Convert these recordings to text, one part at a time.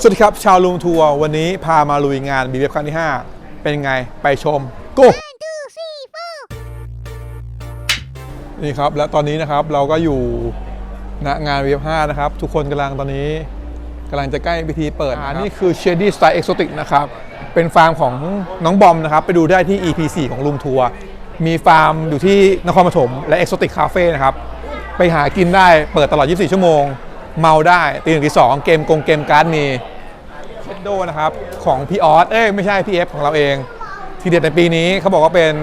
สวัสดีครับ ชาวลุงทัวร์วันนี้พามาลุยงานบีเบครั้งที่ 5 เป็นไงไปชม go นี่ครับ และตอนนี้นะครับเราก็อยู่ณงานบีเบ5นะครับ ทุกคนกำลังตอนนี้กำลังจะใกล้พิธีเปิดอ่านี่คือ Shady Style Exotic นะครับ เป็นฟาร์มของน้องบอมนะครับ ไปดูได้ที่ EP 4ของลุงทัวร์มีฟาร์มอยู่ที่นครปฐมและ Exotic Cafe นะครับ ไปหากินได้เปิดตลอด 24 ชั่วโมง เมาได้ตีหนึ่งตีสองเกมกงเกมการ์ดมีเชดโดนะครับ ของพี่ออสเอ้ยไม่ใช่พี่เอฟของเราเอง ทีเด็ดในปีนี้เขาบอกว่าเป็น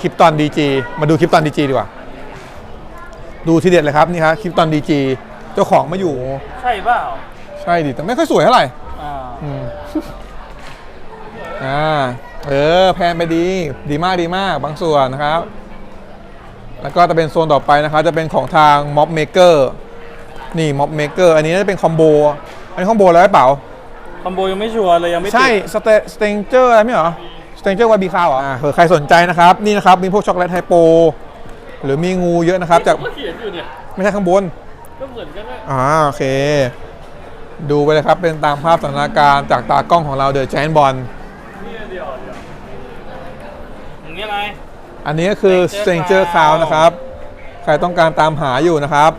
คลิปตอนดีจีมาดูคลิปตอนดีจีดีกว่า ดูทีเด็ดเลยครับนี่ครับคลิปตอนดีจีเจ้าของมาอยู่ ใช่เปล่าใช่ดิแต่ไม่ค่อยสวยเท่าไหร่อ่าอืมอ่าเออแพนไปดี ดีมากดีมากบางส่วนนะครับ แล้วก็จะเป็นโซนต่อไปนะครับ จะเป็นของทาง Mob Maker นี่ Mob Maker อันนี้น่าจะเป็นคอมโบอันนี้คอมโบแล้วหรือเปล่า คอมโบยังไม่ชัวร์เลยยังไม่ติดใช่สเตสเตนเจอร์อะไรไม่เหรอสเตนเจอร์วาบีคาวเหรออ่าเผื่อใครสนใจนะครับ นี่นะครับมีพวกช็อกโกแลตไฮโป หรือมีงูเยอะนะครับ จากก็เขียนอยู่เนี่ย ไม่ใช่ข้างบน ก็เหมือนกันนะอ่าโอเค ดูไปเลยครับเป็นตามภาพสถานการณ์จากตากล้องของเราเดอะแจนบอลนี่เดียวเดียวอย่างนี้อะไร อันนี้ก็คือ Stranger Stranger Cloud Cloud นะครับ ใครต้องการตามหาอยู่นะครับ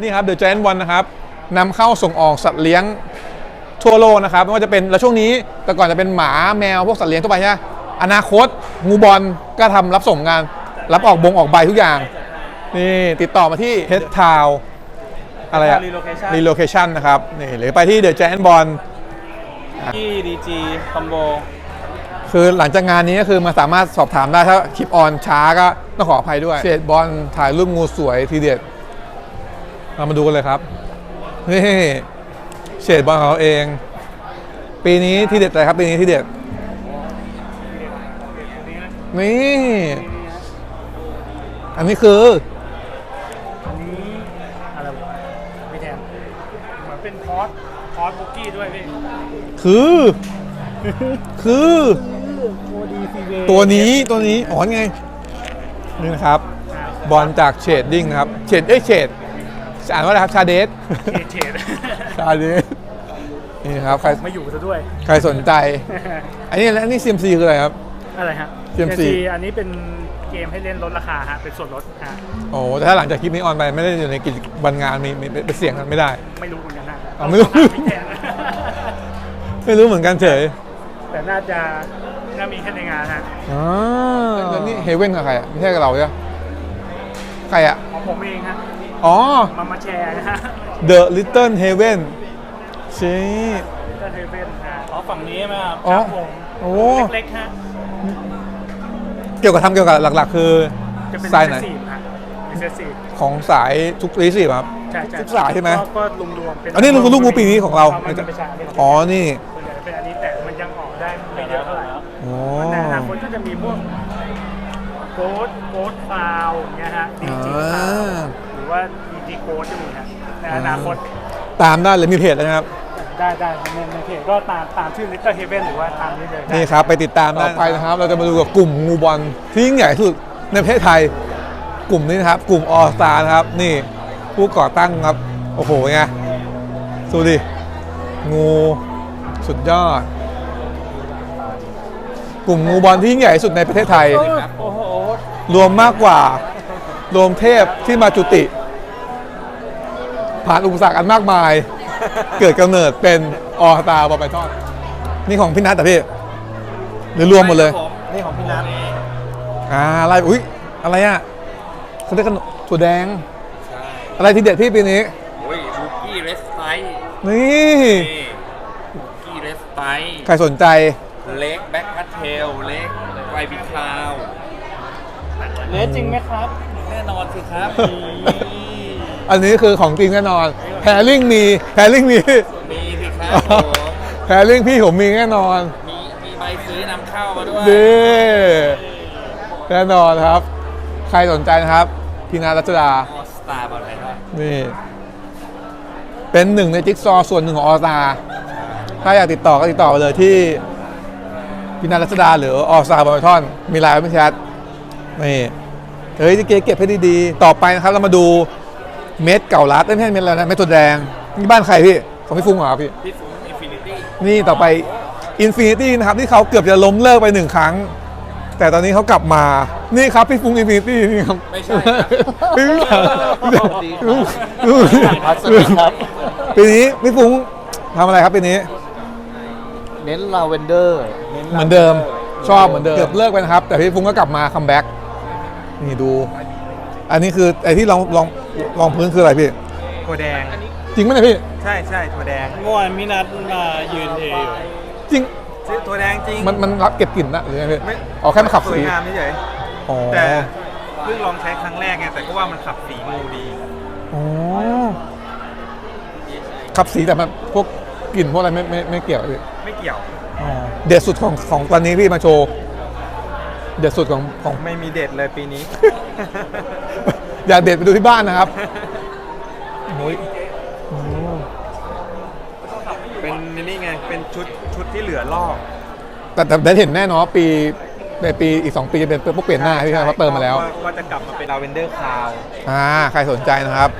นี่ครับ The Giant One นะครับนำเข้าส่งออกสัตว์เลี้ยงทั่วโลกนะครับไม่ว่าจะเป็นแล้วช่วงนี้แต่ก่อนจะเป็นหมาแมวพวกสัตว์เลี้ยงทั่วไปใช่ไหมอนาคตงูบอลก็ทำรับส่งงาน รับออกบงออกใบทุกอย่าง นี่ติดต่อมาที่ Head Town อะไรอะรีโลเคชั่น Relocation นะครับนี่หรือไปที่ The Giant Ball ที่ดีจีคอมโบคือหลังจากงานนี้ก็คือมาสามารถสอบถามได้ถ้าคลิปออนช้าก็ต้องขออภัยด้วยเศษบอลถ่ายรูปงูสวยทีเด็ด เรามาดูกันเลยครับนี่เศษบอลของเราเอง ปีนี้ทีเด็ดอะไรครับปีนี้ทีเด็ดนี่อันนี้คืออันนี้อะไรวะไม่แทนเหมือนเป็นคอร์สคอร์สบุกกี้ด้วยพี่คือ คือโคดีฟีเวตัวนี้ตัวนี้อ๋อนี่ไงนี่นะครับ บอลจากเชดดิ้งนะครับเชดเอ้ยเชด อ่านว่าอะไรครับชาเดสเฉดเฉดชาเดสนี่นะครับใครไม่อยู่ซะด้วย ใครสนใจ อันนี้แล้วอันนี่ซีมซีคืออะไรครับ อะไรฮะ CMC อันนี้เป็นเกมให้เล่นลดราคาฮะ เป็นส่วนลดฮะ โอ้แต่ถ้าหลังจากคลิปนี้ออนไปไม่ได้อยู่ในกิจวันงานมีมีเป็นเสียงกันไม่ได้ ไม่รู้เหมือนกันนะอ๋อไม่รู้ ต้องถาพี่แทนไม่รู้เหมือนกันเฉยแต่น่าจะน่ามีแค่ในงานฮะ อ๋อแล้วนี่เฮเว่นกับใครอะไม่ใช่กับเราใช่ไหมใครอะของผมเองฮะ อ๋อ มามาแชร์นะฮะ The Little Heaven ชี้ ก็เทเว่นฮะอ๋อฝั่งนี้ใช่ไหมครับอ๋อครับผมโอ้ เล็กๆฮะเกี่ยวกับทำเกี่ยวกับหลักๆ คือจะเป็นสายไหน recessive ฮะ recessive ของสายทุกรีสิครับ ใช่ใช่ทุกสายใช่ไหมก็ก็รวมรวมๆเป็นอันนี้ลูกลูกงูปีนี้ของเรามันเป็นประชาธิปไตยอ๋อนี่ส่วนใหญ่เป็นอันนี้แต่มันยังออกได้ไม่เยอะเท่าไหร่อ๋อในอนาคตก็จะมีพวกโค้ดโค้ดฟาวอย่างเงี้ยฮะดีอ่จีฟาาห รือว่าดีจีโค้ดจะมีฮะในอนาคตตามได้เลยมีเพจแล้วนะครับ ได้ได้ในในเพจก็ตามตามชื่อ Little Heaven หรือว่าตามนี้เลยได้นี่ครับไปติดตามต่อไปนะครับ เราจะมาดูกับกลุ่มงูบอลที่ยิ่งใหญ่ที่สุดในประเทศไทย กลุ่มนี้นะครับ กลุ่มออสตานะครับ นี่ผู้ก่อตั้งครับ โอ้โหไงดูดิงูสุดยอด กลุ่มงูบอลที่ยิ่งใหญ่ที่สุดในประเทศไทยโอ้โหรวมมากกว่า รวมเทพที่มาจุติ ผ่านอุปสรรคอันมากมาย เกิดกำเนิดเป็นออตาบอลไพทอนนี่ของพี่นัทแต่พี่หรือรวมหมดเลยนี่ของพี่นัทอ่าอะไรอุ้ยอะไรอะเขาเรียกขนมถั่วแดงอะไรที่เด็ดพี่ปีนี้โอ้ยลูกี้เรสไตนี่นี่ลูกี้เรสไตใครสนใจเล็กแบ็คพัทเทลเล็กไวบิคลาวเลสจริงไหมครับ แน่นอนสิครับ อันนี้คือของจริงแน่นอนแพรลิงมีแพรลิงมี มีสิครับผมแพรลิงพี่ผมมีแน่นอนมีมีใบซื้อนำเข้ามาด้วยดีแน่นอนครับ ใครสนใจนะครับ พี่นารัชดา ออสตาร์บอลไทยนี่ เป็นหนึ่งในจิ๊กซอว์ส่วนหนึ่งของออสตาถ้าอยากติดต่อก็ติดต่อไปเลยที่พี่นารัชดาหรือออสตาบอลทอน มีไลน์ไม่แชทนี่ เฮ้ยเก๋เก็บให้ดีๆ ต่อไปนะครับเรามาดู เม็ดเก่าลัดเอ้ยไม่ใช่เม็ดแล้วนะเม็ดตัวแดงนี่บ้านใครพี่ของพี่ฟุ้งเหรอพี่พี่ฟุ้งอินฟินินี่ต่อไป Infinity นะครับที่เขาเกือบจะล้มเลิกไปหนึ่งครั้ง แต่ตอนนี้เขากลับมานี่ครับพี่ฟุ้ง Infinity นี่ครับไม่ใช่ครับพี่ฟุ้งพัสดุครับปีนี้พี่ฟุ้งทำอะไรครับปีนี้ เน้นลาเวนเดอร์เหมือนเดิมชอบเหมือนเดิมเกือบเลิกไปนะครับ แต่พี่ฟุ้งก็กลับมาคัมแบ็กนี่ดู อันนี้คือไอ้ที่ลองลองลองพื้นคืออะไรพี่ถั่วแดง จริงไหมเนี่ยพี่ใช่ใช่ถั่วแดงเมื่อวานมินัทมายืนเทอยู่จริงซื้อถั่วแดงจริง มันมันรับเก็บกลิ่นนะหรือไงพี่ไม่อ๋อแค่มันขับสวสียงามเฉยอ๋อๆแต่เพิ่งลองใช้ครั้งแรกไงแต่ก็ว่ามันขับสีงูดี อ๋อขับสีแต่มันพวกกลิ่นพวกอะไรไม่ไม่ไม่เกี่ยวพี่ไม่เกี่ยว เด็ดสุดของของตอนนี้พี่มาโชว์ เด็ดสุดของของ ไม่มีเด็ดเลยปีนี้ อยากเด็ดไปดูที่บ้านนะครับโอ้ยเป็นนี่ไง เป็นชุดชุดที่เหลือลอกแต่แต่ได้เห็นแน่นอนว่าปีในปีอีก 2 ปีจะเป็นพวกเปลี่ยนหน้าพี่ครับเขาเติมมาแล้วว่าจะกลับมาเป็นลาเวนเดอร์คาวอ่าใครสนใจนะครับ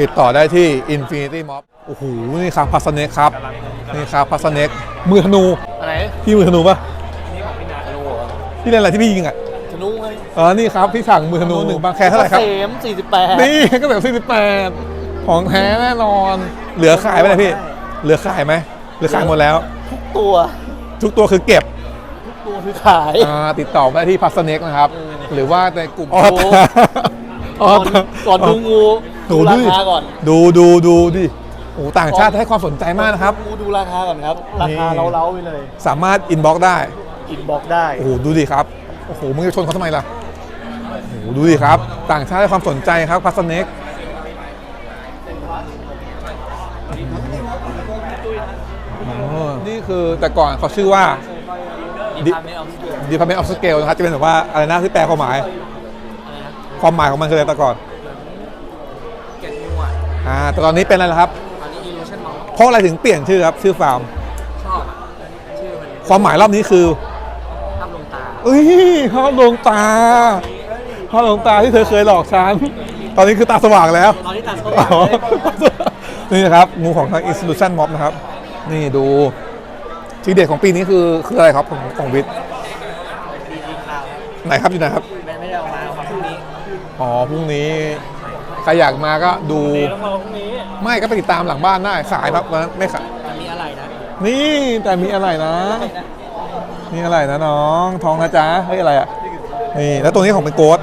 ติดต่อได้ที่ Infinity Mob โอ้โห นี่ครับพัสเน็กครับ นี่ครับพัสเน็กมือธนู อะไร พี่มือธนูปะธนูเหรอ พี่เล่นอะไรที่พี่ยิงอะธนูไงอ๋อนี่ครับพี่สั่งมือธนูหนึ่งบางแคเท่าไหร่ครับ เกษม48นี่ก็แบบ48 ของแท้แน่นอน เหลือขายไหมเนี่ยพี่ เหลือขายไหมเหลือขายหมดแล้ว ทุกตัว ทุกตัวคือเก็บทุกตัวคือขาย อ่าติดต่อได้ที่พัสเน็กนะครับ หรือว่าในกลุ่มโอ้โหอ๋อก่อนก่อนดูงูดูดูราดิคาก่อนดูดูดูดิโอ้โหต่างชาติให้ความสนใจมากนะครับงูดูราคาก่อนครับ ราคานี่ เล้าๆไปเลย สามารถอินบ็อกได้ อินบอกได้ โอ้โหดูดิครับโอ้โหมึงจะชนเขาทำไมล่ะโอ้โหดูดิครับ ต่างชาติให้ความสนใจครับพัสเน็กนี่คือแต่ก่อนเขาชื่อว่า Department of Scale นะครับจะเป็นแบบว่าอะไรนะที่แปลความหมายความหมายของมันคืออะไรแต่ก่อนเก็ตงัวอ่าแต่ตอนนี้เป็นอะไรล่ะครับตอนนี้ Illusion Mall เพราะอะไรถึงเปลี่ยนชื่อครับชื่อฟาร์มชอบอะชื่อมันความหมายรอบนี้คือภาพลวงตา เอ้ยภาพดวงตาภาพดวงตาที่เธอเคยหลอกฉัน ตอนนี้คือตาสว่างแล้ว ตอนนี้ตาสอ๋ว่างอนี่นะครับงูของทาง Institution Mob นะครับ นี่ดูทีเด็ดของปีนี้คือคืออะไรครับของของวิทย์ดีดีข่าวไหนครับอยู่ไหนครับ ไม่ไม่ได้เอามาเอามาพรุ่งนี้อ๋อพรุ่งนี้ใครอยากมาก็ดูต้องมาพรุ่งนี้ไม่ก็ไปติดตามหลังบ้านได้ขายครับวันนั้นไม่ขายมันมีอะไรนะ นี่แต่มีอะไรนะนี่ อะไรนะน้องทองนะจ๊ะเฮ้ยอะไรอะนี่แล้วตัวนี้ของเป็นโกด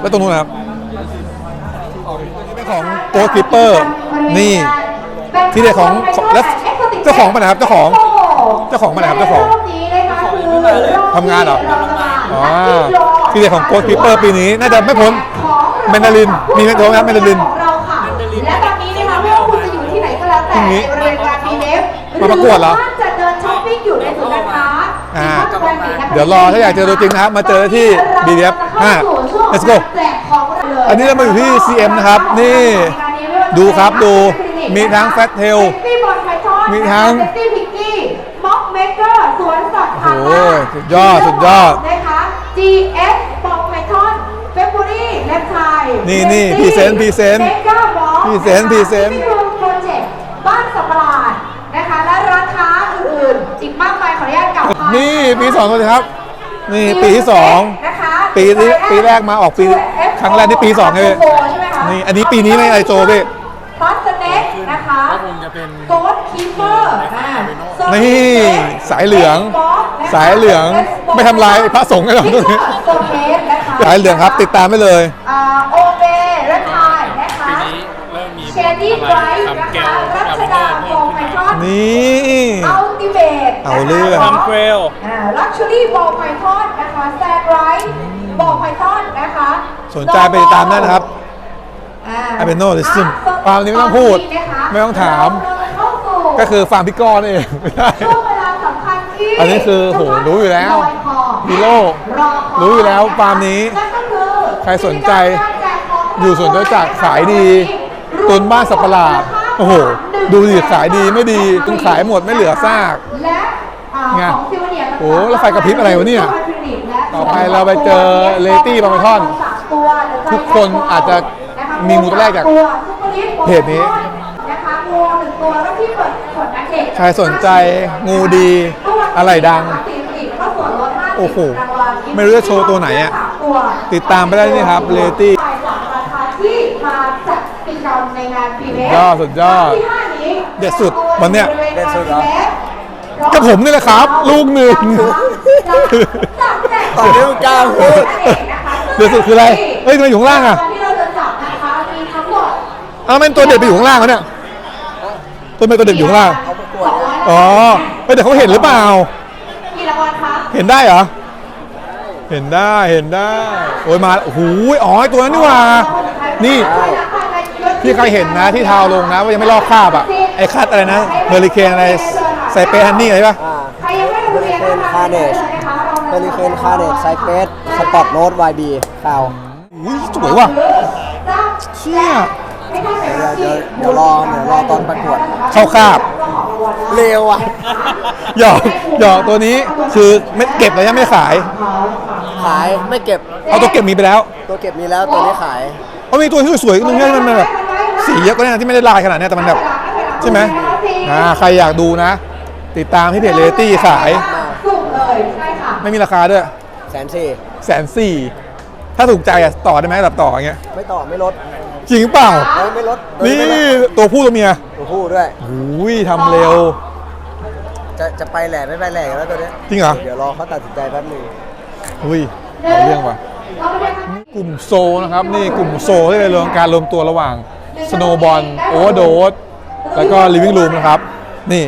แล้วตรงนู้นนะครับนี่เป็นของโกดคิปเปอร์นี่ ที่เด็ดของแล้วเจ้าของไปไหนครับเจ้าของ เจ้าของมาไหนครับเจ้าของทำงานเหรออ๋อที่เด็ดของโกดคิปเปอร์ปีนี้น่าจะไม่พ้นเมนดารินมีไหมโทรไหมครับเมนดารินของเราค่ะและตอนนี้นะคะไม่ว่าคุณจะอยู่ที่ไหนก็แล้วแต่พรุ่งนี้ในบริเวณงานบีเดฟมาประกวดเหรอ เดี๋ยวรอถ้าอยากเจอตัวจริงนะครับ มาเจอที่ BDF 5 let's go แจกของเลยอันนี้เรามาอยู่ที่ CM นะครับ นี่ดูครับดูมีทั้ง Fat Tail มีทั้งเซ็กซี่พิกกี้ม็อกเมเกอร์สวนสัตว์โอ้โหสุดยอดสุดยอดนะคะ GS ปอกไพทอนเฟบูรี่เลปไทนี่นี่พรีเซนต์พรีเซนต์เมกาบอพรีเซนต์พรีเซน นี่ปีสองเลยครับ นี่ปีที่สองนะคะปีที่ปีแรกมาออกปีครั้งแรกนี่ปีสองเลยใช่ไหมคะนี่อันนี้ปีนี้ไม่ไอโจพี่พลัสเน็กนะคะก็คงจะเป็นโกดคีเปอร์นี่สายเหลือง สายเหลืองไม่ทำลายพระสงฆ์ให้เราตรงนี้โกเทสนะคะสายเหลืองครับติดตามได้เลยอ่าโอเบเรดไทนะคะปีนี้เริ่มมีเชนดี้ไบรท์ทำนะเกคะลรัลาชเวนเดอดาร์โฟเพิ่มไพขึ้นมาทอนนี่อัล ติเมทเอาเรื่อง ทำเกลลักชัวรี่บอลไพทอนนะคะแซนไรท์บอลไพทอนนะคะสนใจไปติดตามได้นะครับอ่า Albino Lism ฟาร์มนี้ไม่ต้องพูดไม่ต้องถามเข้าสู่ก็คือฟาร์มพี่ก้อนนเองไม่ได้ ช่วงเวลาสำคัญที่อันนี้คือโหรู้อยู่แล้วลคอฮีโร่รอครู้อยู่แล้วฟาร์มนี้นั่นก็คือใครสนใจอยู่สวนจตุจักรขายดีตุนบ้านสับประหลาด โอ้โห ดูดิขายดีไม่ดีจนขายหมดไม่เหลือซากและอ่าไงของซิวเนียร์โอ้แล้วไฟกระพริบอะไรวะเนี่ย ต่อไปเราไปเจอเลตี้บางท่อน ทุกคนอาจจะมีมูลตัวแรกจากเพจนี้นะคะงูหนึ่งตัวแล้วที่เปิดขวดใครสนใจงูดีอะไรดัง โอ้โห ไม่รู้จะโชว์ตัวไหนอะติดตามไปได้นี่ครับ Reality ที่มาจัดกิจกรรม ในงานพรีเวยอดสุดยอดที่ห้านี้เด็ดสุดวันเนี้ย เด็ดสุดเหรอ กับผมนี่แหละครับ ลูกหนึ่งตอนนี้มันกล้าพูด เด็ดสุดคืออะไรเฮ้ยทำไมอยู่ข้างล่างอะ ที่เราจะจับนะคะมีทั้งหมดอ้าวแม่นตัวเด็ดไปอยู่ข้างล่างแล้วเนี่ยตัวเป็นตัวเด็ดอยู่ข้างล่างอ๋อเฮ้ยแต่เขาเห็นหรือเปล่า กี่รางวัลคะเห็นได้เหรอ เห็นได้ เห็นได้ โอ้ยมาโอ้โหอ๋อไอ้ตัวนั้นนี่หว่า นี่ ที่ใครเห็นนะที่เทาลงนะว่ายังไม่ลอกคราบอะไอ้คาดอะไรนะเฮอริเคนอะไรไซเปฮันนี่อะไรปะใครยังไม่ลงทะเบียนเป็นคาเนชเฮลิเคนคาเนตไซเปสสปอตโนด YB ข่าวอุ้ยสวยว่ะเชี่ยเดี๋ยวเดี๋ยวรอเดี๋ยวรอตอนประกวดเข้าคราบเร็วอะหยอกหยอกตัวนี้คือไม่เก็บแล้วยังไม่ขาย ขายไม่เก็บเอาตัวเก็บมีไปแล้ว ตัวเก็บมีแล้วตัวนี้ขาย เอามีตัวที่สวยๆนึงเนี่ยมันแบบ สีเยอะกว่านี้ที่ไม่ได้ลายขนาดเนี้ยแต่มันแบบใช่ไหมอ่าใครอยากดูนะ ติดตามที่เพจเรตี้ขาย สุกเลยใช่ค่ะ ไม่มีราคาด้วยแสนสี่แสนสี่ถ้าถูกใจอะต่อได้ไหมแบบต่ออย่างเงี้ยไม่ต่อไม่ลดจริงเปล่า เอ้ยไม่ลดตัวนี่ไม่ลดตัวผู้ตัวเมียตัวผู้ด้วย อุ้ยทำเร็ว จะจะไปแหล่ไม่ไปแหล่กันแล้วตัวนี้จริงเหรอ เดี๋ยวรอเขาตัดสินใจแป๊บหนึงอุ้ยเอาเรื่องว่ะ กลุ่มโซนะครับนี่กลุ่มโซที่เป็นเรื่องการรวมตัวระหว่าง สโนบอลโอเวอร์โดสแล้วก็ลิฟ i ิ g งรูมนะครับ นี่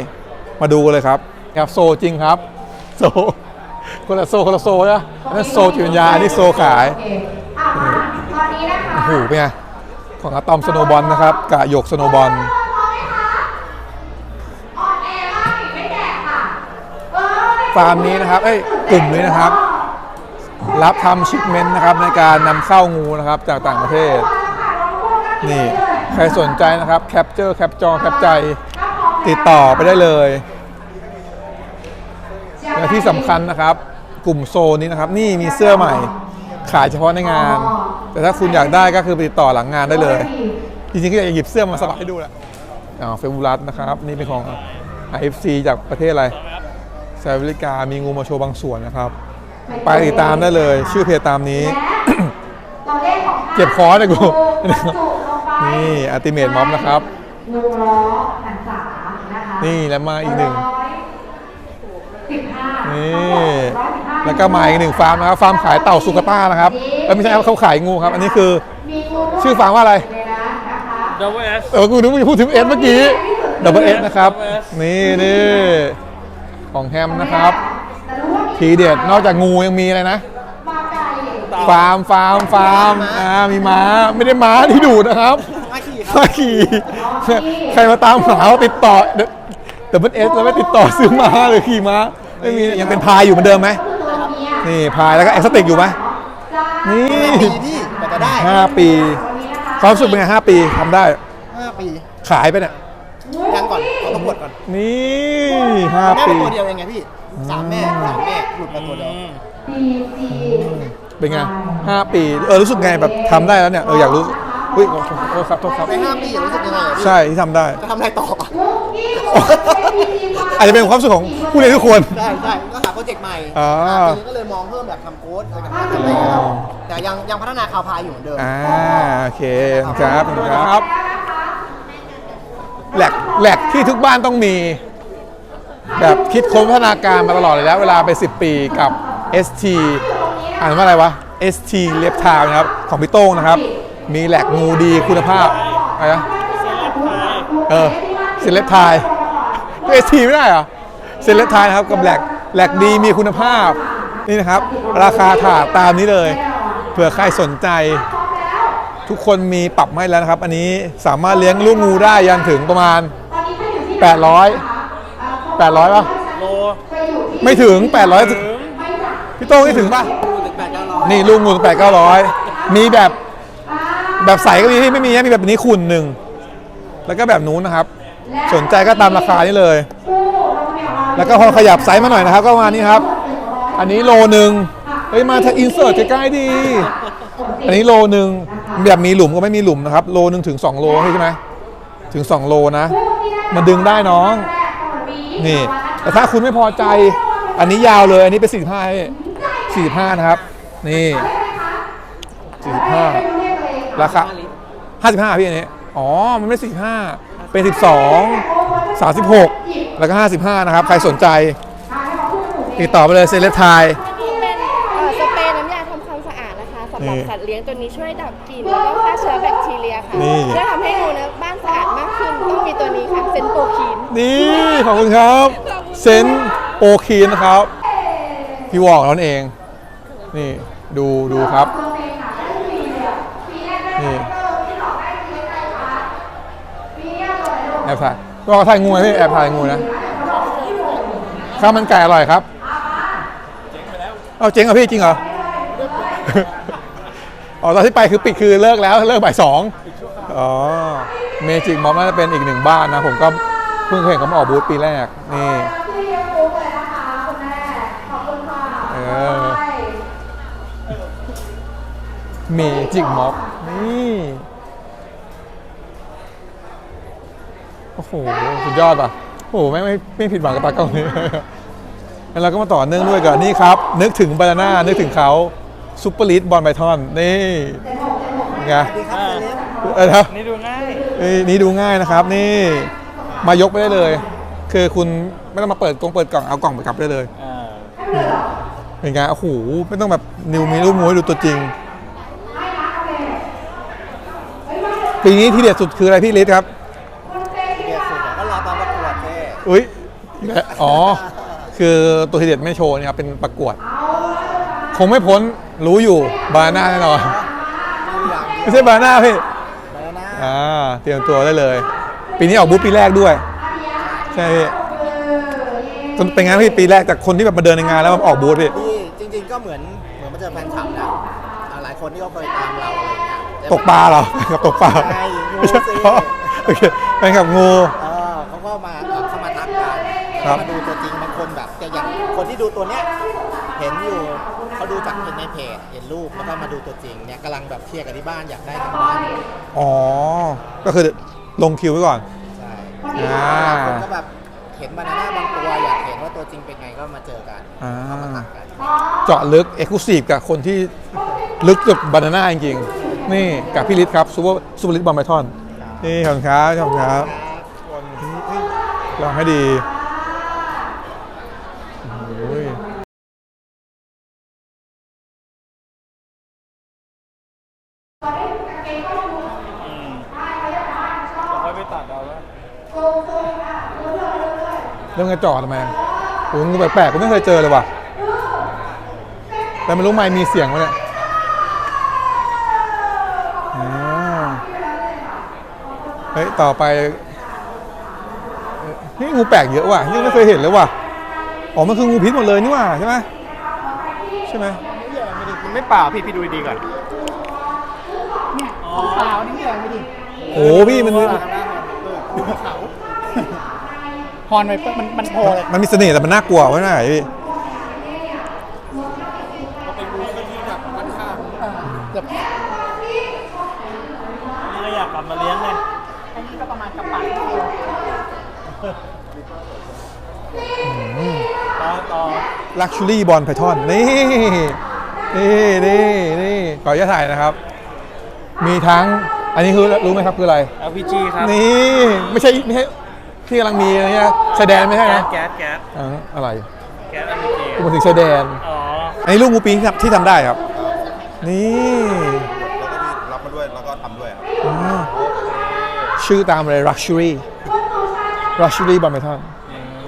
มาดูกันเลยครับครับโซจริงครับ โซคนละโซคนละโซนะอันนั่นโซจิตวิญญาณอันนี้โซขายโอเคอะมาตอนนี้นะคะโอ้โหเป็นไงของอะตอมสโนบอลนะครับกะหยกสโนบอลพร้อมไหมคะออนแอร์บ้างไม่แจกค่ะเออฟาร์มนี้นะครับ เอ้ยกลุ่มนี้นะครับ รับทำชิปเมนต์นะครับในการนำเข้างูนะครับจากต่างประเทศ นี่ ใครสนใจนะครับแคปเจอร์แคปจอแคปใจติดต่อไปได้เลยและที่สำคัญนะครับ กลุ่มโซนนี้นะครับ นี่มีเสื้อใหม่ ขายเฉพาะในงาน แต่ถ้าคุณอยากได้ก็คือไปติดต่อหลังงานได้เลย จริงๆ ก็อยากจะหยิบเสื้อมาสลับให้ดูแหละอ๋อเฟบูรัสนะครับ นี่เป็นของ IFC จากประเทศอะไรสหรัฐอเมริกามีงูมาโชว์บางส่วนนะครับ ไปติดตามได้เลย ชื่อเพจตามนี้ตัวเลขของเจ็บคอเลยกูบรรจุลงไป นี่อัติเมตม็อบนะครับหนึ่งล้อหันษานะคะนี่แล้วมาอีกหนึ่งสิบห้านี่ร้อยสิบห้าแล้วก็มาอีกหนึ่งฟาร์มนะครับฟาร์มขายเต่าสุกาต้านะครับเอ้ยไม่ใช่ครับเขาขายงูครับ อันนี้คือมีงูด้วยชื่อฟาร์มว่าอะไรเลยนะนะคะ Double S เออกูนึกว่าจะพูดถึงเอสเมื่อกี้ดับเบิลเอสนะครับ นี่นี่ของแฮมนะครับแต่รู้ว่ามีทีเด็ดนอกจากงูยังมีอะไรนะมาไก่ ฟาร์มฟาร์มฟาร์มอ่ามีม้าไม่ได้ม้าที่ดูดนะครับม้าขี่ใครมาตามหาว่าติดต่อเดบเบิลเอสแล้วไม่ติดต่อซื้อม้าหรือขี่ม้าไม่มียังเป็นพายอยู่เหมือนเดิมไหมตัวเมียนี่พายแล้วก็เอ็กซ์ติกอยู่ไหมจ้านี่ปีพี่กว่าจะได้ห้าปีวันนี้นะคะความรู้สึกเป็นไงห้าปีทำได้ห้าปี ขายไปเนี่ยยังก่อนเขาต้องบวชก่อน นี่ห้าแม่ปีเป็นตัวเดียวเองไงพี่สามแม่สามแม่หลุดมาตัวเดียวดีจี เป็นไงห้าปี เออรู้สึกไงแบบทำได้แล้วเนี่ยเอออยากรู้อุ้ยโทษโทษครับโทษครับในห้าปีรู้สึกยังไงอะพี่ใช่ที่ทำได้จะทำอะไรต่ออะมุกกี้อาจจะเป็นความรู้สึกของผู้เรียนทุกคนใช่ใช่ก็หาโปรเจกต์ใหม่อ่าปีนี้ก็เลยมองเพิ่มแบบทำโค้ดอะไรกันทำอะไรอย่างเงี้ยครับแต่ยังยังพัฒนาข่าวพายอยู่เหมือนเดิมอ่าโอเคครับขอบคุณครับแหลกแหลกที่ทุกบ้านต้องมี แบบคิดค้นพัฒนาการมาตลอดเลยแล้ว เวลาไป 10 ปีกับ ST อ่านว่าอะไรวะ ST เล็บทาวนะครับของพี่โต้งนะครับ มีแหลกงูดีคุณภาพอะไรนะเออเซเลบไทยเอสทีไม่ได้เหรอเซเลบไทยนะครับกับแหลกแหลกดีมีคุณภาพนี่นะครับ ราคาถาดตามนี้เลยเผื่อใครสนใจ ทุกคนมีปรับให้แล้วนะครับ อันนี้สามารถเลี้ยงลูกงูได้ยันถึงประมาณ 800 800ป่ะโลไม่ถึง 800 พี่โต้งนี่ถึงป่ะ นี่ลูกงูแปดเก้าร้อยมีแบบแบบใสก็มีที่ไม่มีนะมีแบบนี้ขุ่นหนึ่งแล้วก็แบบนู้นนะครับ สนใจก็ตามราคานี้เลย แล้วก็พอขยับไซส์มาหน่อยนะครับ ก็ประมาณนี้ครับ อันนี้โลหนึ่งเฮ้ยมาถ้าอินเสิร์ตใกล้ๆดี อันนี้โลหนึ่งแบบมีหลุมก็ไม่มีหลุมนะครับ โลหนึ่งถึง2โลใช่ไหมถึง2โลนะ มันดึงได้น้อง นี่ แต่ถ้าคุณไม่พอใจ อันนี้ยาวเลย อันนี้เป็น45พี่45นะครับ นี่45ราคา55พี่อันนี้อ๋อ มันไม่45เป็น12 36แล้วก็55นะครับ ใครสนใจ ติดต่อไปเลยเซเลบไทยนี่เป็นเอ่อสเปรย์น้ำยาทำความสะอาดนะคะสำหรับนี่สัตว์เลี้ยงตัวนี้ช่วยดับกลิ่นแล้วก็ฆ่าเชื้อแบคทีเรียค่ะนี่ เพื่อทำให้งูนะบ้านสะอาดมากขึ้นต้องมีตัวนี้ค่ะเซนโปรคีน นี่ ขอบคุณครับ เซนโอคีนนะครับ พี่วอกนั่นเอง นี่ดูดูครับ นี่แอบถ่ายก็ถ่ายงูไหมพี่แอบถ่ายงูนะข้าวมันไก่อร่อยครับเอาเจ๊งเหรอพี่จริงเหรออ๋อตอนที่ไปคือปิดคือเลิกแล้วเลิกบ่ายสองอ๋อเมจิกมอมน่าจะเป็นอีกหนึ่งบ้านนะ ผมก็เพิ่งเคยเห็นเขามาออกบูธปีแรกนี่ เออ เมจิกม็อบนี่โอ้โหสุดยอดอะโอ้โหไม่ไม่ไม่ผิดหวังกับตากล้องนี้แล้วเราก็มาต่อเนื่องด้วยกับนี่ครับ นึกถึงบานาน่านึกถึงเขาซุปเปอร์ลิสบอลไบทอนนี่ไงเออครับนี่ดูง่ายเอ้ยนี่ดูง่ายนะครับ นี่มายกไปได้เลย คือคุณไม่ต้องมาเปิดกล่องเปิดกล่องเอากล่องไปกลับได้เลยอ่าเป็นไงโอ้โหไม่ต้องแบบนิวมีรูปงูให้ดูตัวจริง ปีนี้ที่เด็ดสุดคืออะไรพี่ลิศครับเดียสุดก็รอตอนประกวดเท่อุ้ยอ๋อ คือตัวที่เด็ดไม่โชว์เนี่ยครับเป็นประกวด คงไม่พ้นรู้อยู่บานาน่าแน่นอนดูอย่างเดียวไม่ใช่บานาน่าพี่บานาน่าอ่าเตรียมตัวได้เลย ปีนี้ออกบูธปีแรกด้วย ใช่พี่จนเป็นไงพี่ปีแรกจากคนที่แบบมาเดินในงานแล้วมาออกบูธพี่นี่จริง ๆ ก็เหมือนเหมือนมาเจอแฟนคลับนะอ่าหลายคนที่เขาเคยตามเราอะไรเงี้ยจะ ตกปลาเหรอกับตกปลาใช่งูไม่ใช่สิ อ๋อโอเคเป็นกับงู เออเขาก็มาเอ่อเข้ามาทักกันครับ มาดูตัวจริงบางคนแบบแต่อย่างคนที่ดูตัวเนี้ยเห็นอยู่เขาดูจากเห็นในเพจเห็นรูปแล้วก็มาดูตัวจริงเนี่ยกำลังแบบเคลียร์กันที่บ้านอยากได้ทางบ้านอ๋อ ก็คือลงคิวไว้ก่อน ใช่อ่าคนก็แบบเห็นบานาน่าบางตัวอยากเห็นว่าตัวจริงเป็นไงก็มาเจอกันอ่าเข้ามาทักกัน เจาะลึกเอ็กซ์คลูซีฟกับคนที่ลึกจุดบานาน่าจริงๆ นี่กับพี่ฤทธิ์ครับซูเปอร์ซูเปอร์ฤทธิ์บอมไบทอนนี่ขอบคุณครับขอบคุณครับลองให้ดีโอ้ยค่อยไปตัดเอาว่าเรื่องกระจอกทำไมโอ้ยงูแปลกๆผมไม่เคยเจอเลยว่ะ แต่ไม่รู้ไม่มีเสียงวะเนี่ยอ่าเฮ้ยต่อไปเอ่อนี่งูแปลกเยอะว่ะนี่ไม่เคยเห็นเลยว่ะอ๋อมันคืองูพิษหมดเลยนี่หว่าใช่ไหมใช่ไหมมันไม่เปล่าพี่พี่ดูดีๆก่อนโอ้พี่มันฮอนไวเปอร์มันมันโผล่มันมีเสน่ห์แต่มันน่ากลัวไว้หน่อยพี่ ต่อต่อลักชูรี่บอลไพทอนนี่ นี่นี่นี่ขออนุญาตถ่ายนะครับ มีทั้ง อันนี้คือรู้ไหมครับคืออะไร LPG ครับนี่ไม่ใช่ไม่ใช่ที่กำลังมีอะไรเนี่ยชายแดนไม่ใช่แก๊นะสแก๊สแก๊สอ่าอะไรแก๊ส LPG พูดมาถึงชายแดนอ๋ออันนี้ลูกงูปิงที่ทำที่ทำได้ครับ นี่แล้วก็มีรับมาด้วยแล้วก็ทำด้วยครับอ่าชื่อตามเลย luxury luxury บอลไพทอน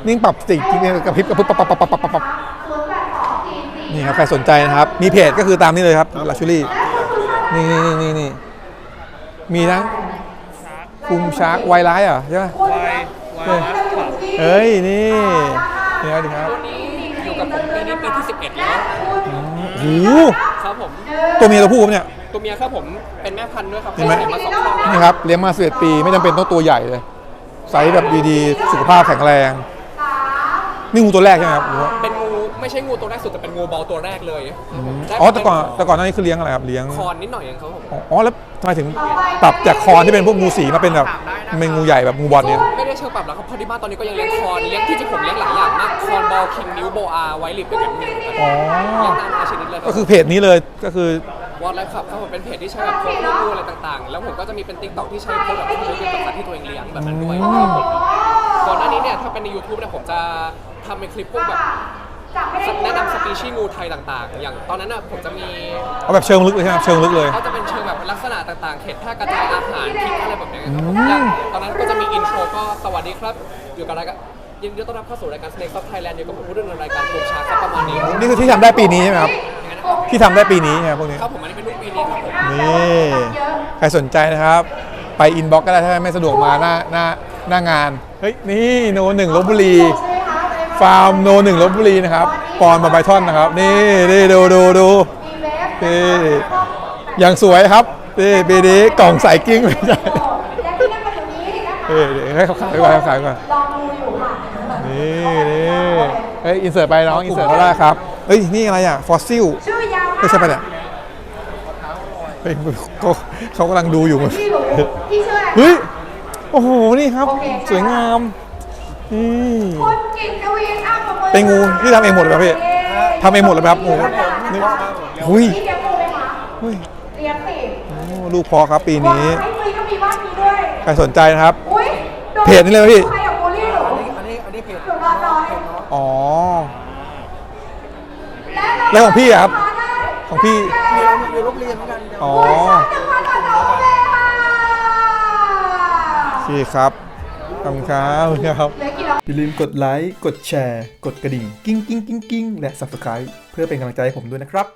นี่ปรับสติจริงๆกระพริบกระพริบปับปับปับปับปับปับนี่ครับใครสนใจนะครับ มีเพจก็คือตามนี้เลยครับ luxury นี่นี่นี่นี่นี่มีทั้งคุมชาร์กไวไลท์อะใช่ไหมวายวายครับเอ้ยนี่นี่ครับดีครับอยู่กับผมปีนี้ปีที่ 11 แล้วโอ้โหครับผมตัวเมียตัวผู้ครับเนี่ยตัวเมียครับผมเป็นแม่พันธุ์ด้วยครับเห็นไหมคยมาสองครั้งแล้วนี่ครับเลี้ยงมา11ปีไม่จำเป็นต้องตัวใหญ่เลย ไซส์แบบดีๆ สุขภาพแข็งแรง นี่งูตัวแรกใช่ไหมครับหรือว่าเป็นงูไม่ใช่งูตัวแรกสุดแต่เป็นงูเบาตัวแรกเลยได้อ๋อแต่ก่อนแต่ก่อนหน้านี้คือเลี้ยงอะไรครับเลี้ยงคอนนิดหน่อยเองครับผมอ๋อแล้วทำไมถึงปรับจากคอนที่เป็นพวกงูสีมาเป็นแบบเป็นงูใหญ่แบบงูบอลเนี่ยไม่ได้เชิงปรับแล้วครับเพราะที่บ้านตอนนี้ก็ยังเลี้ยงคอนเลี้ยงที่จริงผมเลี้ยงหลายอย่างมากคอนบอลคิงนิวโบอาไวลิปเป็นแบบนี้เหมือนกันอ๋อเลี้ยงตามอาชนิดเลยก็คือเพจนี้เลยก็คือ วอลไลฟ์ขับครับผมเป็นเพจที่ใช้แบบโพสต์รูปอะไรต่างๆ แล้วผมก็จะมีเป็นติ๊กต็อกที่ใช้โพสต์แบบที่เป็นสัตว์ที่ตัวเองเลี้ยงแบบนั้นด้วยครับผมก่อนหน้านี้เนี่ยถ้าเป็นใน YouTube เนี่ยผมจะทำเป็นคลิปพวกแบบแนะนำสปีชีส์งูไทยต่างๆ อย่างตอนนั้นน่ะผมจะมีเอาแบบเชิงลึกเลยใช่ไหมครับเชิงลึกเลย เขาจะเป็นเชิงแบบลักษณะต่างๆ เขตแพร่กระจายอาหารทิศอะไรแบบเนี้ยครับผมอย่างตอนนั้นก็จะมีอินโทรก็สวัสดีครับ อยู่กับรายการยินดีต้อนรับเข้าสู่รายการ Snake of Thailand อยู่กับผมผู้ดำเนินรายการภูมิชาครับประมาณนี้ นี่คือที่ทำได้ปีนี้ใช่ไหมครับ ที่ทำได้ปีนี้ใช่ไหมพวกนี้ ครับผมอันนี้เป็นลูกปีนี้ครับผมนี่ ใครสนใจนะครับ ไปอินบ็อกก็ได้ถ้าไม่สะดวกมาหน้าหน้าหน้างาน เฮ้ย นี่โนหนึ่งลบบุรี ฟาร์มโนหนึ่งลบบุรีนะครับปอนมาไบทอนนะครับ นี่นี่ดูดูดูนี่อย่างสวยครับนี่ปีนี้กล่องใส่กิ้งเลยใช่และที่นั่งกันอยู่นี้นะคะเฮ้ยเดี๋ยวให้เขาขายก่อนให้เขาขายก่อนลองดูอยู่ค่ะนี่นี่เฮ้ยอินเสิร์ตไปน้องอินเสิร์ตก็ได้ครับ เฮ้ย นี่อะไรอะ ฟอสซิล ชื่อยาวไม่ใช่ปะเนี่ยเฮ้ยเขาเขากำลังดูอยู่พี่หนูพี่ชื่ออะไรเฮ้ย โอ้โห นี่ครับ โอเคค่ะ สวยงามนี่คุณกิตกวินอ้าวประมือเป็นงูที่ทำเองหมดเลยป่ะพี่ทำเองหมดเลยไหมครับงูนี่หุยนี่เลี้ยงงูไหมคะเฮ้ยเลี้ยงสิโอ้ลูกพอครับปีนี้ว้ายฟรีก็มีบ้านนี้ด้วย ใครสนใจนะครับ อุ้ยโดเพจนี้เลยไหมพี่ ใครอยากบูลลี่หนูอันนี้อันนี้เพจหนูนอนน้อยอ๋อ และเราแล้วของพี่อะครับมาได้ของพี่ อยู่ลบเรียนเหมือนกันเดี๋ยวอ๋อจังหวัดระนองเลยค่ะโอเคครับขอบคุณครับขอบคุณครับเหลือกี่รอบอย่าลืมกดไลค์ กดแชร์ กดกระดิ่ง กิ้งกิ้งกิ้งกิ้งและ Subscribe เพื่อเป็นกำลังใจให้ผมด้วยนะครับ